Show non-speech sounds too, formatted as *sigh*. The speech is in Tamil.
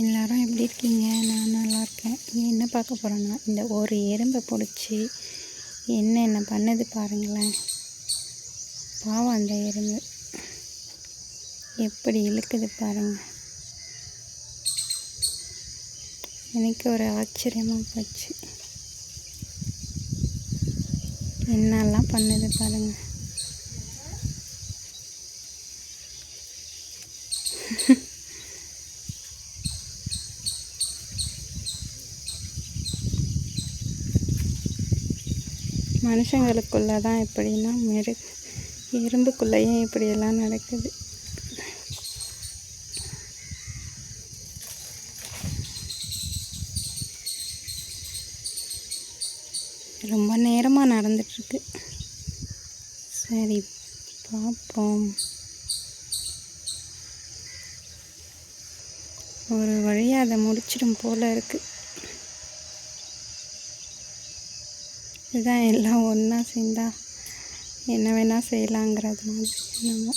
எல்லோரும் எப்படி இருக்கீங்க? நான் நல்லா இருக்கேன். என்ன பார்க்க போகிறோன்னா இந்த ஒரு எறும்பை பிடிச்சி என்ன என்ன பண்ணுது பாருங்களேன். பாவம் அந்த எறும்பு. எப்படி இழுக்குது பாருங்கள் எனக்கு ஒரு ஆச்சரியமாக போச்சு. என்னெல்லாம் பண்ணுது Yeah. *laughs* மனுஷங்களுக்குள்ளே தான் இப்படின்னா மெரு எறும்புக்குள்ளேயும் இப்படியெல்லாம் நடக்குது. ரொம்ப நேரமாக நடந்துட்டுருக்கு. சரி பார்ப்போம் ஒரு வழியாக அதை முடிச்சிடும் போல இருக்குது இதுதான் எல்லாம் ஒன்றா சேர்ந்தா என்ன வேணால் செய்யலாங்கிறது மாதிரி என்னமோ.